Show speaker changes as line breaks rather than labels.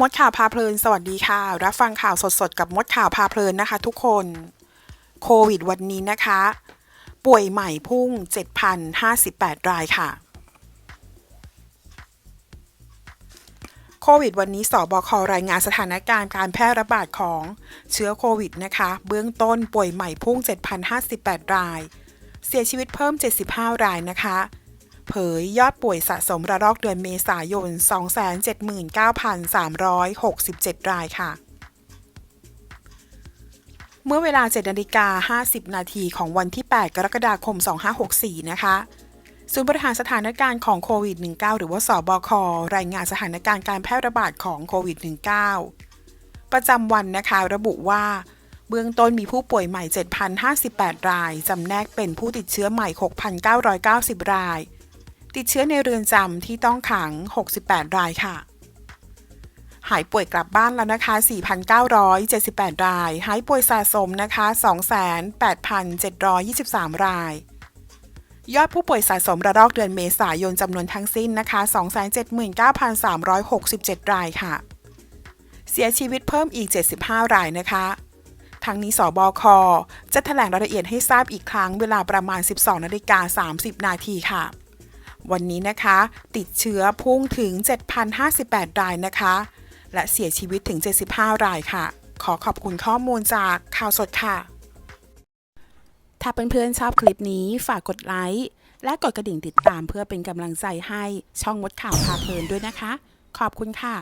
มดข่าวพาเพลิน สวัสดีค่ะ รับฟังข่าวสดๆ กับมดข่าวพาเพลินนะคะ ทุกคน โควิดวันนี้นะคะ ป่วยใหม่พุ่ง 7,058 รายค่ะ โควิดวันนี้สบครายงานสถานการณ์การแพร่ระบาดของเชื้อโควิดนะคะ เบื้องต้นป่วยใหม่พุ่ง 7,058 ราย เสียชีวิตเพิ่ม 75 รายนะคะ เผยยอดป่วยสะสมระลอกเดือนเมษายน 279,367 รายค่ะ เมื่อเวลา 7นาฬิกา50 นาทีของวันที่ 8 กรกฎาคม 2564 นะคะศูนย์บริหารสถานการณ์ของโควิด -19 หรือว่าสบค รายงานสถานการณ์การแพร่ระบาดของโควิด -19 ประจำวันนะคะระบุว่า เบื้องต้นมีผู้ป่วยใหม่ 7,058 ราย จำแนกเป็นผู้ติดเชื้อใหม่ 6,990 ราย ติดเชื้อในเรือนจำที่ต้องขัง 68 รายค่ะ หายป่วยกลับบ้านแล้วนะคะ 4,978 ราย หายป่วยสะสมนะคะ 28,723 ราย ยอดผู้ป่วยสะสมระลอกเดือนเมษายนจำนวนทั้งสิ้นนะคะ 279,367 รายค่ะ เสียชีวิตเพิ่มอีก 75 รายนะคะทั้งนี้สบค จะแถลงรายละเอียดให้ทราบอีกครั้งเวลาประมาณ 12 นาฬิกา 30 นาทีค่ะ วันนี้นะคะ ติดเชื้อพุ่งถึง 7,058 รายนะคะ และเสียชีวิตถึง 75 รายค่ะ ขอขอบคุณข้อมูลจากข่าวสดค่ะ ถ้าเพื่อนๆชอบคลิปนี้ฝากกดไลค์และกดกระดิ่งติดตามเพื่อเป็นกำลังใจให้ช่องมดข่าวพาเพลินด้วยนะคะ ขอบคุณค่ะ